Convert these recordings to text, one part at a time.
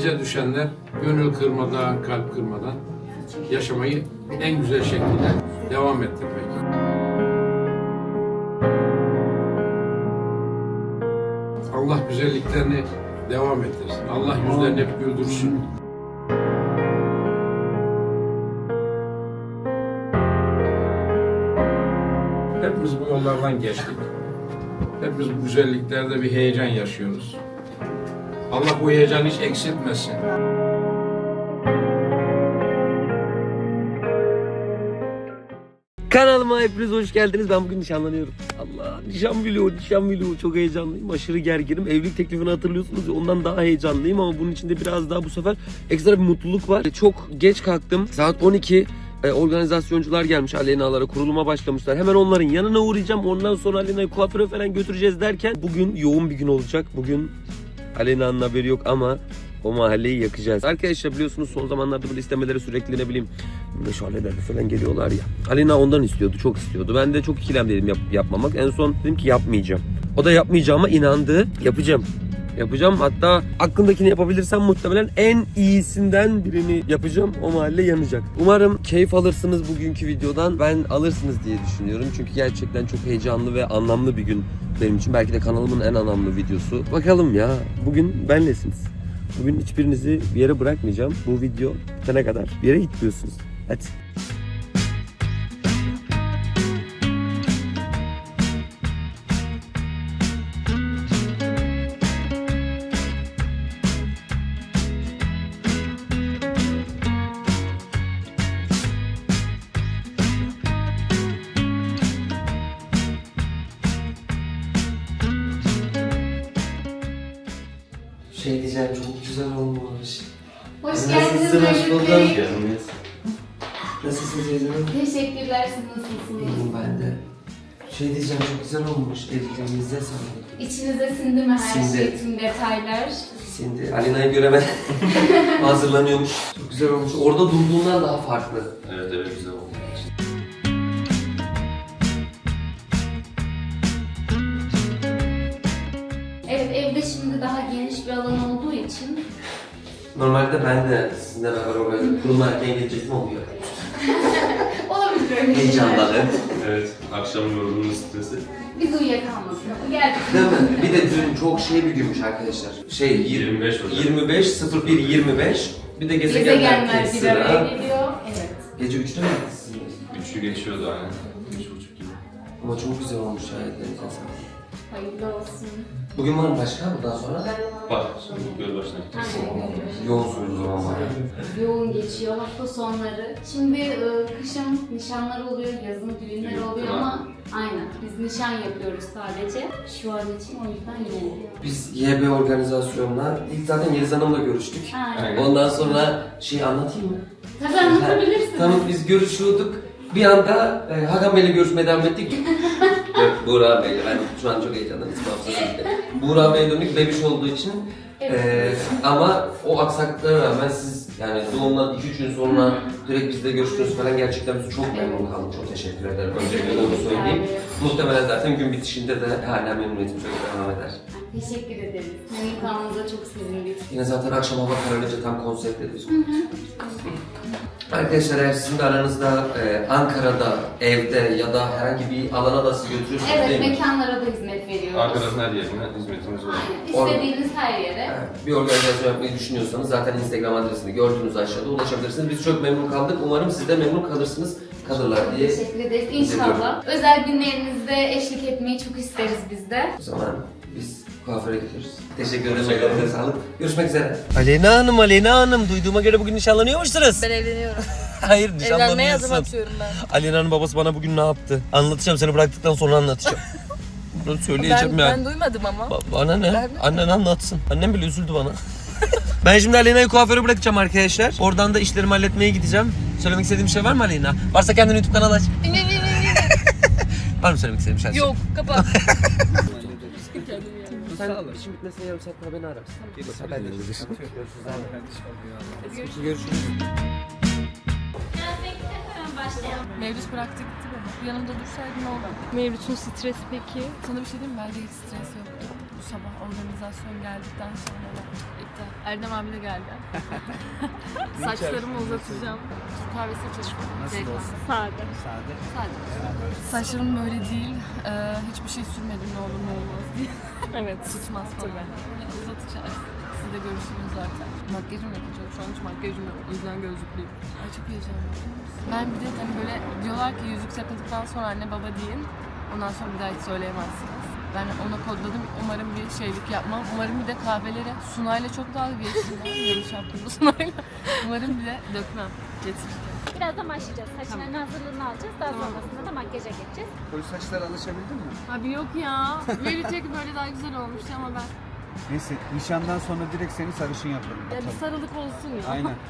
Bize düşenler gönül kırmadan, kalp kırmadan yaşamayı en güzel şekilde devam ettirmek. Allah güzelliklerini devam ettirsin. Allah yüzlerini hep güldürsün. Hepimiz bu yollardan geçtik. Hepimiz bu güzelliklerde bir heyecan yaşıyoruz. Allah bu heyecanı hiç eksiltmesin. Kanalıma hepiniz hoş geldiniz. Ben bugün nişanlanıyorum. Allah nişan vlogu, nişan vlogu. Çok heyecanlıyım. Aşırı gerginim. Evlilik teklifini hatırlıyorsunuz. Ondan daha heyecanlıyım ama bunun içinde biraz daha bu sefer ekstra bir mutluluk var. Çok geç kalktım. Saat 12. E, organizasyoncular gelmiş Aleyna'lara kuruluma başlamışlar. Hemen onların yanına uğrayacağım. Ondan sonra Aleyna'yı kuaföre falan götüreceğiz derken bugün yoğun bir gün olacak. Bugün Aleyna'nın haberi yok ama o mahalleyi yakacağız. Arkadaşlar biliyorsunuz son zamanlarda böyle istemeleri sürekli ne bileyim meşalelerle falan geliyorlar ya. Alina ondan istiyordu, çok istiyordu. Ben de çok ikilemdeydim yap, yapmamak. En son dedim ki yapmayacağım. O da yapmayacağıma inandı. Yapacağım. Yapacağım. Hatta aklımdakini yapabilirsem muhtemelen en iyisinden birini yapacağım. O mahalle yanacak. Umarım keyif alırsınız bugünkü videodan. Ben alırsınız diye düşünüyorum. Çünkü gerçekten çok heyecanlı ve anlamlı bir gün benim için. Belki de kanalımın en anlamlı videosu. Bakalım ya. Bugün benlesiniz. Bugün hiçbirinizi bir yere bırakmayacağım. Bu video bitene kadar bir yere gitmiyorsunuz. Hadi. Şey diyeceğim çok güzel olmuş. Hoş geldiniz Mevlüt Bey. Nasılsınız Ezgi'nin? Teşekkürler, siz nasılsınız? İyiyim ben de. Şey diyeceğim çok güzel olmuş. Ellerinize sağlık. İçinize sindi mi her Sindi. şey, tüm detaylar? Şimdi Alina'yı göremedim. Hazırlanıyormuş. Çok güzel olmuş. Orada durduğundan daha farklı. Evet evet güzel oldu. Evet, evde şimdi daha geniş Normalde ben de sizinle beraber oraya kurulma erken gelecektim oluyor. olabilir öyle şeyler. Heyecanlandım. Evet akşam yorgunluğu stresi. Biz uyuyakalmadık geldik. Değil mi? Bir de dün çok şey bir günmüş arkadaşlar. Şey 25 Ocak. 25 01 25 bir de gezegenler Gezegenler bir sıra. araya geliyor. Evet. Gece 3'te mi? Üçü geçiyordu aynen. Üç buçuk gibi. Ama çok güzel olmuş ya ellerinize sağlık. Hayırlı olsun. Bugün var mı başka bundan sonra? Bak şimdi göl başına gideceğiz. Yoğunsunuz o zaman. Yoğun geçiyor hafta sonları. Şimdi e, kışın nişanlar oluyor, yazın düğünler Düğün, oluyor ama aynen biz nişan yapıyoruz sadece şu an için o yüzden yoğun. Biz YB organizasyonla ilk zaten Yeliz Hanım'la görüştük. Aynen. Ondan sonra şey anlatayım mı? Tabii anlatabilirsiniz. Tamam biz görüşüyorduk. Bir anda e, Hakan Bey'le görüşmeye devam ettik. Buğra Bey'le. Ben şu an çok heyecanlıyım. Buğra Bey'e döndük bebiş olduğu için. E, ama o aksaklıklara rağmen siz yani doğumdan 2-3 gün sonra direkt bizle görüştünüz falan gerçekten biz çok memnun kaldık. Çok teşekkür ederim. Öncelikle onu söyleyeyim. Muhtemelen zaten gün bitişinde de hala memnuniyetimiz öyle devam eder. Teşekkür ederiz. Memnun kalmanıza çok sevindik. Yine zaten akşam hava kararınca tam konseptle biz Arkadaşlar eğer sizin de aranızda e, Ankara'da, evde ya da herhangi bir alana da sizi götürüyorsunuz Evet, değil mi? mekanlara da hizmet veriyoruz. Ankara'nın her yerine hizmetimiz var. Aynen. İstediğiniz her yere. Evet, Bir organizasyon yapmayı düşünüyorsanız zaten Instagram adresini gördüğünüz aşağıda ulaşabilirsiniz. Biz çok memnun kaldık. Umarım siz de memnun kalırsınız, kalırlar diye. Teşekkür ederiz. İnşallah. Özel günlerinizde eşlik etmeyi çok isteriz biz de. O zaman biz kuaföre gidiyoruz. Teşekkür ederim. Ellerinize sağlık. Görüşmek üzere. Aleyna Hanım, Aleyna Hanım. Duyduğuma göre bugün nişanlanıyormuşsunuz. Ben evleniyorum. Hayır Evlenmeye adım atıyorum ben. Alena'nın babası bana bugün ne yaptı? Anlatacağım seni bıraktıktan sonra anlatacağım. Bunu söyleyeceğim Ben, ya. ben duymadım ama. Ba- bana ne? Ben- Annen anlatsın. Annem bile üzüldü bana. ben şimdi Alena'yı kuaföre bırakacağım arkadaşlar. Oradan da işlerimi halletmeye gideceğim. Söylemek istediğim bir şey var mı Alena? Varsa kendini YouTube kanalı aç. var mı söylemek istediğim bir şey? Yok kapat. Sen işin bitmesine yarım saat sonra beni ararsın. Gelirse hallederiz. Görüşürüz abi. Görüşürüz. Mevlüt bıraktı gitti beni. Yanımda dursaydın ne olurdu? Mevlüt'ün stresi peki? Sana bir şey diyeyim mi? Bence hiç stres yoktu. Bu sabah organizasyon geldikten sonra da iptal. Erdem abi de geldi. Saçlarımı uzatacağım. Türk kahvesi içelim. Nasıl olsun? Sade. Sade. Sade. Saçlarım böyle değil. Ee, hiçbir şey sürmedim ne olur ne olmaz diye. evet. Tutmaz falan. Böyle uzatacağız. Siz de görürsünüz zaten. Makyajım yapacağım. Şu an hiç makyajım yok. O yüzden gözlüklüyüm. Ay çok heyecanlıyım. Ben bir de hani böyle diyorlar ki yüzük takıldıktan sonra anne baba deyin. Ondan sonra bir daha hiç söyleyemezsiniz. Ben ona kodladım. Umarım bir şeylik yapmam. Umarım bir de kahvelere Sunay'la çok dalga geçsinler. Yanlış yaptım bu Sunay'la. Umarım bir de dökmem. Getirirken. Birazdan başlayacağız. Saçların hazırlığını alacağız. Daha sonrasında da makyaja geçeceğiz. Koyu saçlara alışabildin mi? Abi yok ya. Verecek böyle daha güzel olmuştu ama ben. Neyse nişandan sonra direkt seni sarışın yaparım. Ya bir Bakalım. sarılık olsun ya. Aynen.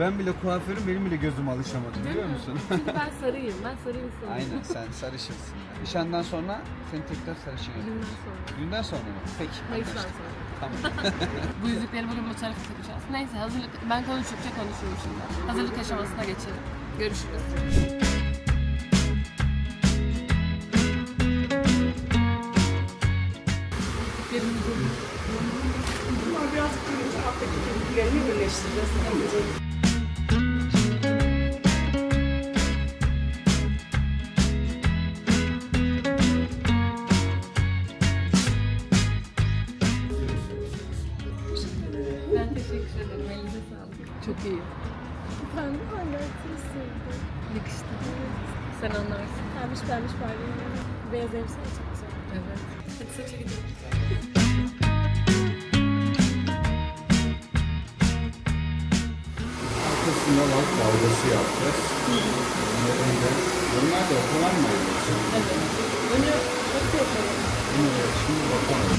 Ben bile kuaförüm benim bile gözüm alışamadı biliyor musun? Çünkü ben sarıyım. Ben sarı insanım. Aynen sen sarışınsın. Nişandan sonra seni tekrar sarışın. Düğünden sonra. Düğünden sonra mı? Peki. Hayırdan anlaştık. sonra. Tamam. Bu yüzükleri bugün bu tarafa takacağız. Neyse hazırlık. Ben konuştukça konuşurum şimdi. Hazırlık aşamasına geçelim. Görüşürüz. Ben Arkasında var dalgası yapacağız. Önlerinde. Bunlar da kolay mı ayırıyorsun? Önce nasıl yapalım? Şimdi bakalım.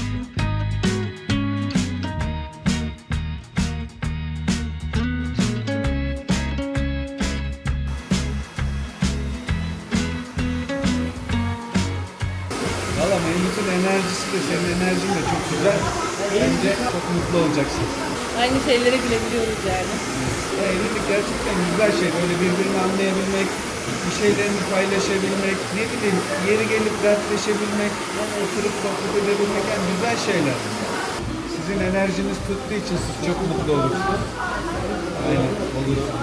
Valla Mehmet'in enerjisi de senin enerjin de çok güzel. Bence çok mutlu olacaksın. Aynı şeylere gülebiliyoruz yani. Evlilik gerçekten güzel şey. Böyle birbirini anlayabilmek, bir şeylerini paylaşabilmek, ne bileyim yeri gelip dertleşebilmek, oturup sohbet edebilmek yani güzel şeyler. Sizin enerjiniz tuttuğu için siz çok mutlu olursunuz. Aynen olursunuz.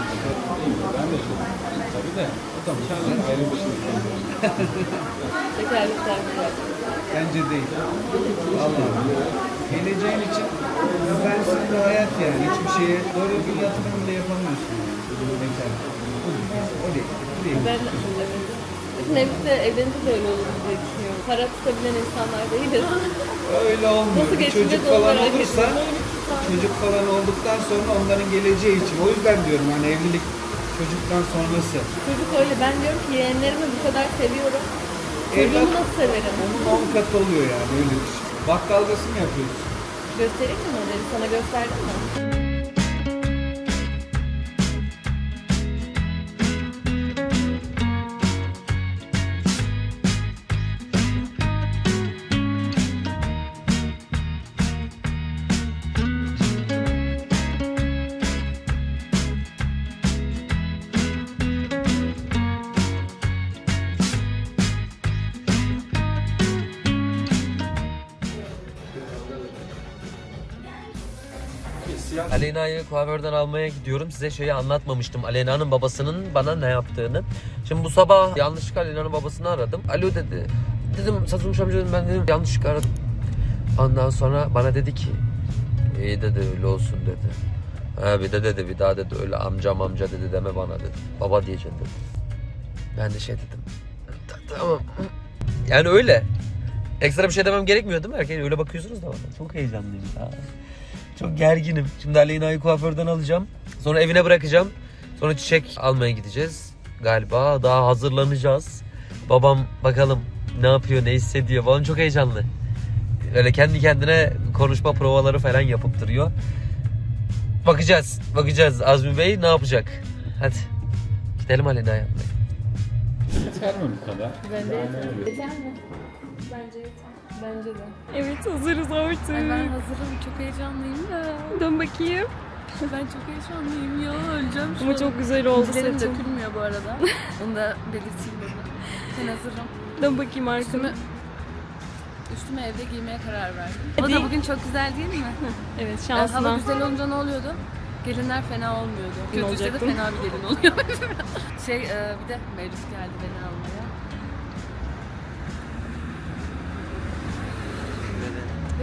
Ben de çok tabii de. O da mutluluk ayrı bir şey. Güzel. Bence değil. Allah Geleceğin için güvensiz bir hayat yani. Hiçbir şeye doğru bir yatırım bile yapamıyorsun. Bekar. O değil. O değil. Ben evet. Bütün evlilikte evlenince de öyle olur diye düşünüyorum. Para tutabilen insanlar değiliz. Öyle olmuyor. Nasıl çocuk falan olursa çocuk falan olduktan sonra onların geleceği için. O yüzden diyorum hani evlilik çocuktan sonrası. Çocuk öyle. Ben diyorum ki yeğenlerimi bu kadar seviyorum. Çocuğumu nasıl severim? onun 10 katı oluyor yani öyle düşün. Bak dalgası mı yapıyorsun? Göstereyim mi modeli? Sana gösterdim mi? Kuaförden almaya gidiyorum. Size şeyi anlatmamıştım. Aleyna'nın babasının bana ne yaptığını. Şimdi bu sabah yanlışlıkla Aleyna'nın babasını aradım. Alo dedi. Dedim Satılmış amca dedim ben dedim yanlışlıkla aradım. Ondan sonra bana dedi ki iyi dedi öyle olsun dedi. Ha bir de dedi bir daha dedi öyle amcam amca dedi deme bana dedi. Baba diyeceksin dedi. Ben de şey dedim. "Ta- Tamam. Yani öyle. Ekstra bir şey demem gerekmiyor değil mi? Öyle bakıyorsunuz da bana. Çok heyecanlıyım. Ha. Çok gerginim. Şimdi Aleyna'yı kuaförden alacağım. Sonra evine bırakacağım. Sonra çiçek almaya gideceğiz. Galiba daha hazırlanacağız. Babam bakalım ne yapıyor, ne hissediyor falan çok heyecanlı. Öyle kendi kendine konuşma provaları falan yapıp duruyor. Bakacağız, bakacağız Azmi Bey ne yapacak. Hadi gidelim Aleyna'ya. Yeter mi bu kadar? Bence Yeter mi? Bence yeter. Bence de. Evet hazırız artık. Ay ben hazırım. Çok heyecanlıyım da. Dön bakayım. Ben çok heyecanlıyım ya. Öleceğim şu Ama an. çok güzel oldu saçın. dökülmüyor bu arada. Onu da belirteyim burada. Ben hazırım. Dön bakayım arkana. Üstüme üstüme evde giymeye karar verdim. O Hadi. da bugün çok güzel değil mi? Evet Yani hava şansına. güzel olunca ne oluyordu? Gelinler fena olmuyordu. Kötüyse de fena bir gelin oluyor. şey e, bir de Mevlüt geldi beni almaya.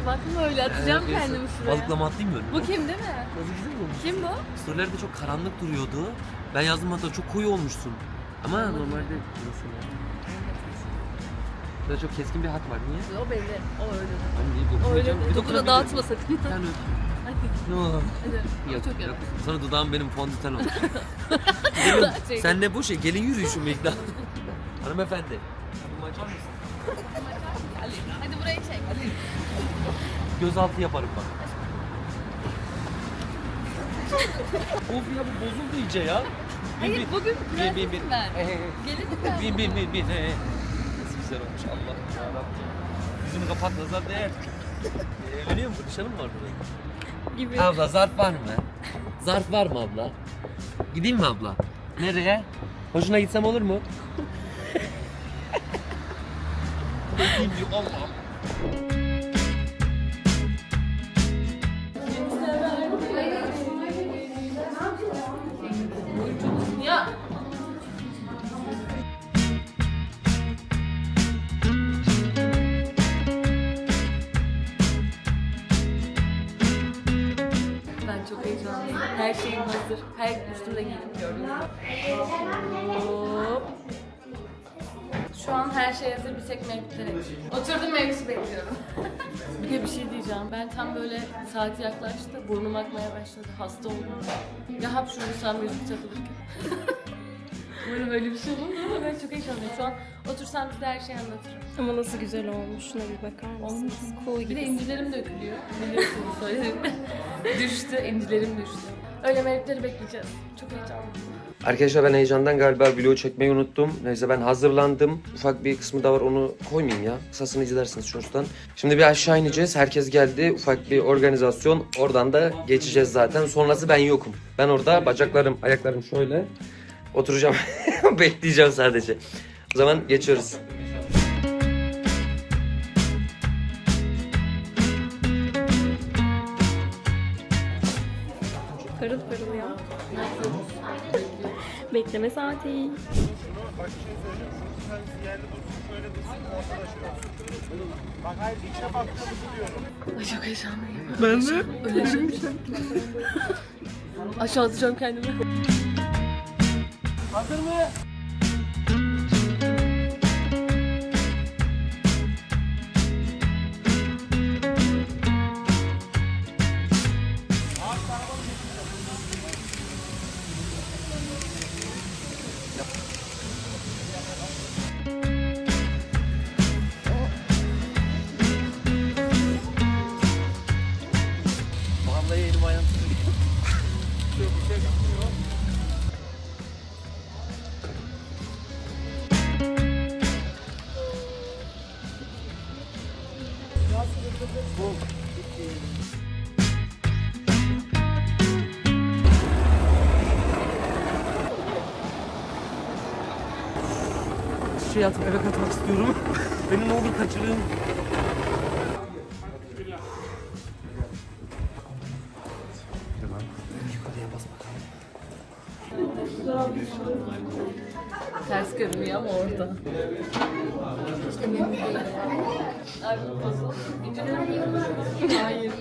Bir bakma öyle atacağım kendimi şuraya. Balıklama atlayayım mı? Bu kim değil mi? Nasıl güzel olmuş. Kim bu? Storylerde çok karanlık duruyordu. Ben yazdım hatta çok koyu olmuşsun. Ama normalde nasıl ya? Burada çok keskin bir hat var. Niye? O belli. O öyle. Ben niye O öyle. Bir Dokuna dokunabilirim. dağıtma sakın. Yani öpeyim. Hadi. Ne olur. Hadi. Yok, çok yok. yok. Sonra dudağım benim fondöten oldu. Sen ne bu şey? Gelin yürüyüşü mü ikna? Hanımefendi. Kapımı açar mısın? Hadi burayı çek. Gözaltı yaparım bak. of ya bu bozuldu iyice ya. Hayır bugün bin, bin, bin. prensesim ben. Gelinim ben. Bin bin bin bin. He. Nasıl güzel olmuş Allah yarabbim. Yüzünü kapat nazar değer. Ee, Evleniyor mu? Nişanın mı var burada? Gibi. Abla zarf var mı? Zarf var mı abla? Gideyim mi abla? Nereye? Hoşuna gitsem olur mu? Gideyim diyor Allah. Ben çok heyecanlıyım. Her şeyim hazır. Her üstümde giydim gibi. Hop. Şu an her şey hazır bir tek mevlütlere. Oturdum mevlütü bekliyorum. bir de bir şey diyeceğim. Ben tam böyle saati yaklaştı. Burnum akmaya başladı. Hasta oldum. Ya hapşurursam müzik takılırken. Umarım öyle bir şey olur mu? Ben çok heyecanlıyım. Şu an otursam size her şeyi anlatırım. Ama nasıl güzel olmuş. Şuna bir bakar mısın? Olmuş. Kuğu Bir de gibi. incilerim dökülüyor. Biliyorsunuz söyledim. düştü, incilerim düştü. Öyle melekleri bekleyeceğiz. Çok heyecanlıyım. Arkadaşlar ben heyecandan galiba video çekmeyi unuttum. Neyse ben hazırlandım. Ufak bir kısmı da var onu koymayayım ya. Kısasını izlersiniz şuradan. Şimdi bir aşağı ineceğiz. Herkes geldi. Ufak bir organizasyon. Oradan da geçeceğiz zaten. Sonrası ben yokum. Ben orada bacaklarım, ayaklarım şöyle. Oturacağım. Bekleyeceğim sadece. O zaman geçiyoruz. Bekleme saati. Ay çok heyecanlıyım. Ben de. Öyle şey. Aşağı atacağım kendimi. Vallahi Şey atıp eve kaçmak istiyorum. Beni ne olur kaçırın. Ters görünüyor ama orada. Ay, nasıl? İncilerim yiyor. Hayır.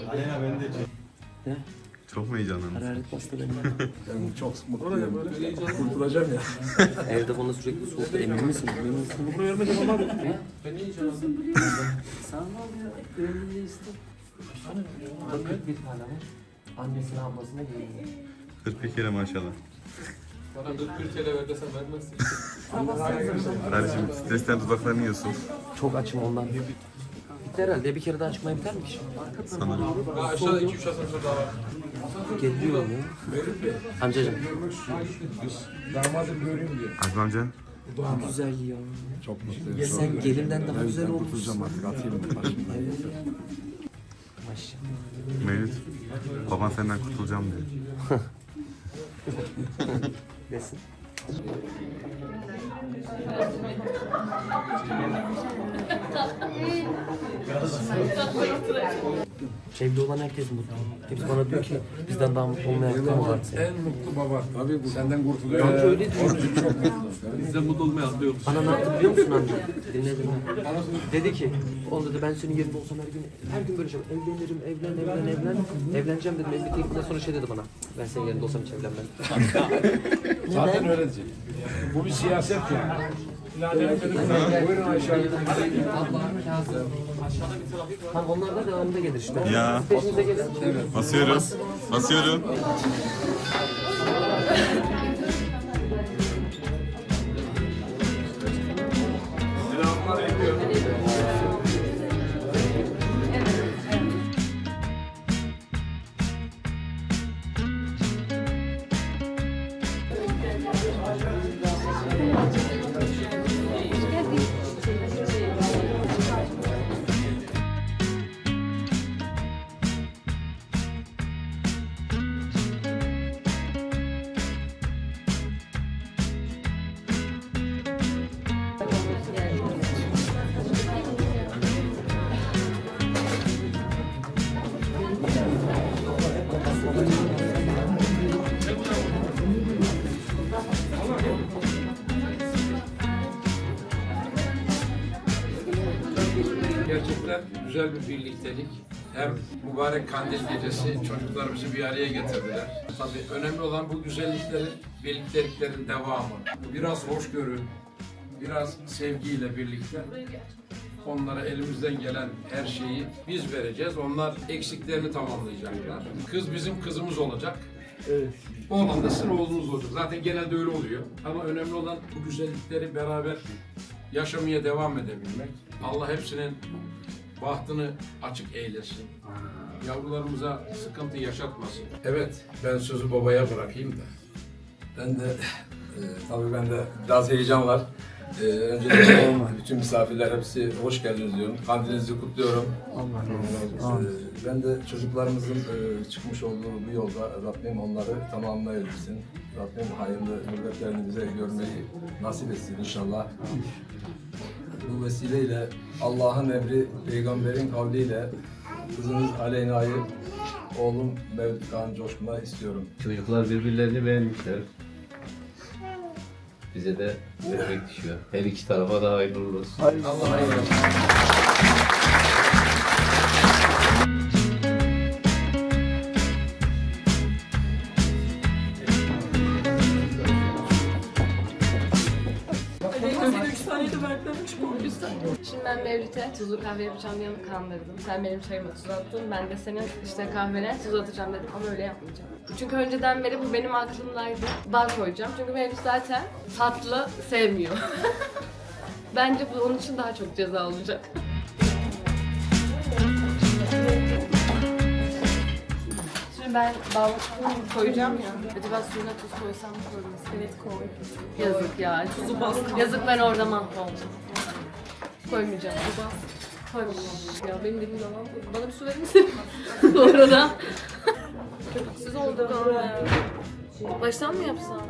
Çok mu heyecanlandın? Hararet bastı beni. Çok mutlu olayım böyle. Kurtulacağım ya. Evde bana sürekli soğukta emin misin? Emin misin? Ben niye heyecanlandım? Sana ne oluyor? Gönlünde istek. Bak 41 tane var. Annesine ablasına geliyor. 41 kere maşallah. Bana 41 TL ver desem vermezsin. Kardeşim stresten dudaklarını yiyorsun. Çok açım ondan. Bitti herhalde. Bir kere daha çıkmaya biter mi ki? Sanırım. Aşağıda 2-3 asansör daha var. Geliyor mu? Amcacım. Damadım göreyim diye. Azmi amca. Güzel ya. Çok mutluyum. Ya sen gelinden daha güzel olmuşsun. Kurtulacağım artık atayım başımdan. Maşallah. Mevlüt. Baban senden kurtulacağım diyor. Desin. Evli olan herkes mutlu. Hepsi bana diyor ki bizden daha mutlu olmayan bir mı var? En mutlu baba. Tabii bu senden kurtuluyor. Amca öyle diyor. Biz de mutlu olmayı anlıyoruz. Bana ne yaptı biliyor musun amca? Dinle dinle. Dedi ki, oğlum dedi ben senin yerinde olsam her gün her gün böyle şey evlenirim, evlen, evlen, evlen. Evleneceğim dedim. Evlilik teklifinden sonra şey dedi bana. Ben senin yerinde olsam hiç evlenmem. Zaten öyle diyecek. Bu bir siyaset yani. Tam onlar da devamında gelir işte. Ya. Peşinize gelir. Basıyorum. Basıyorum. Gerçekten güzel bir birliktelik. Hem mübarek kandil gecesi çocuklarımızı bir araya getirdiler. Tabii önemli olan bu güzelliklerin, birlikteliklerin devamı. Biraz hoşgörü, biraz sevgiyle birlikte onlara elimizden gelen her şeyi biz vereceğiz. Onlar eksiklerini tamamlayacaklar. Kız bizim kızımız olacak. Oğlan da sizin oğlunuz olacak. Zaten genelde öyle oluyor. Ama önemli olan bu güzellikleri beraber yaşamaya devam edebilmek. Allah hepsinin bahtını açık eylesin. Yavrularımıza sıkıntı yaşatmasın. Evet, ben sözü babaya bırakayım da. Ben de e, tabii ben de biraz heyecan var. E, öncelikle bütün misafirler hepsi hoş geldiniz diyorum. Kandilinizi kutluyorum. E, ben de çocuklarımızın e, çıkmış olduğu bu yolda Rabbim onları tamamlayabilsin. Rabbim hayırlı hürmetlerini bize görmeyi nasip etsin inşallah. Bu vesileyle Allah'ın emri, peygamberin kavliyle kızınız Aleyna'yı oğlum Mevlüt Kağan Coşkun'a istiyorum. Çocuklar birbirlerini beğenmişler. Bize de bebek düşüyor. Her iki tarafa da hayırlı olsun. Hayırlı olsun. Mevlüt'e tuzlu kahve yapacağım diye onu kandırdım. Sen benim çayıma tuz attın. Ben de senin işte kahvene tuz atacağım dedim ama öyle yapmayacağım. Çünkü önceden beri bu benim aklımdaydı. Bal koyacağım. Çünkü Mevlüt zaten tatlı sevmiyor. Bence bu onun için daha çok ceza olacak. Şimdi ben bal koyacağım ya. Acaba suyuna tuz koysam mı koymasın? Evet koy. Yazık ya. Tuzu bas. Yazık ben orada mahvoldum. Koymayacağım. Bas. Koymayacağım. Ya benim dilim yalan. Bana bir su verir misin? Bu arada. Köpüksüz oldu galiba ya. Baştan mı yapsam?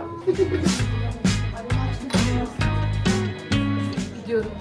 Gidiyorum.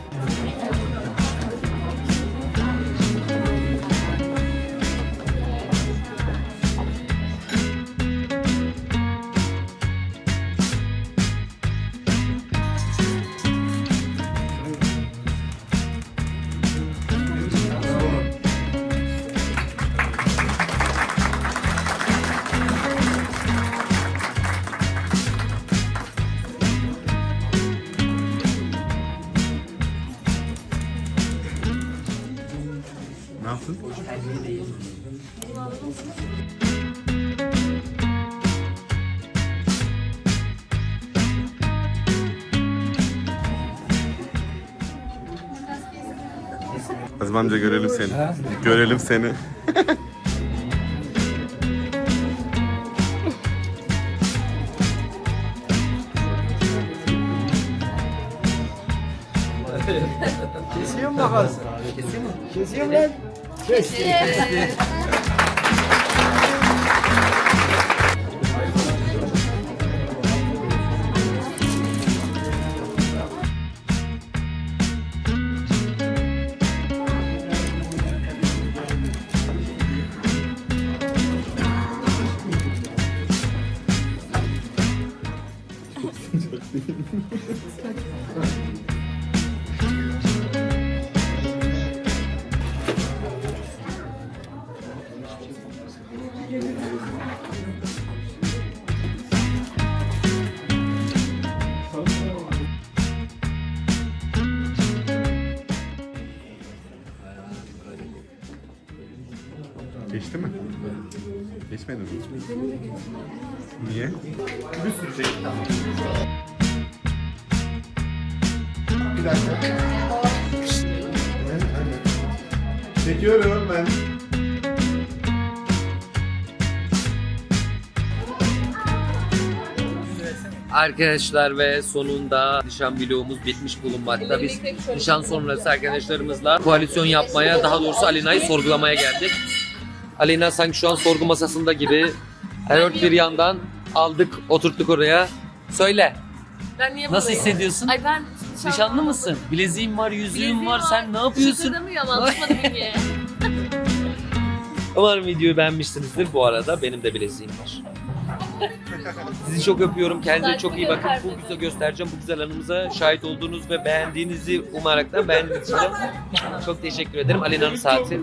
Amca görelim seni. Görelim seni. Kesiyor mu makas? Kesiyor mu? Kesiyor mu lan? Geçti mi? Geçmedi mi? Niye? Bir sürü şey. Bir dakika. Çekiyorum ben. Arkadaşlar ve sonunda nişan vlogumuz bitmiş bulunmakta. Biz nişan sonrası arkadaşlarımızla koalisyon yapmaya, daha doğrusu Alina'yı sorgulamaya geldik. Alina sanki şu an sorgu masasında gibi. Her dört bir yandan aldık, oturttuk oraya. Söyle, Ben niye nasıl buradayım? hissediyorsun? Ay ben Nişanlı mısın? Bileziğin var, yüzüğün var. Sen ne yapıyorsun? Şıkırdamıyorum alışmadım niye? Umarım videoyu beğenmişsinizdir. Bu arada benim de bileziğim var. Sizi çok öpüyorum. Kendinize çok iyi bakın. Bu güzel göstereceğim. Bu güzel anımıza şahit olduğunuz ve beğendiğinizi umaraktan beğendiğiniz için de çok teşekkür ederim. Alina'nın saati.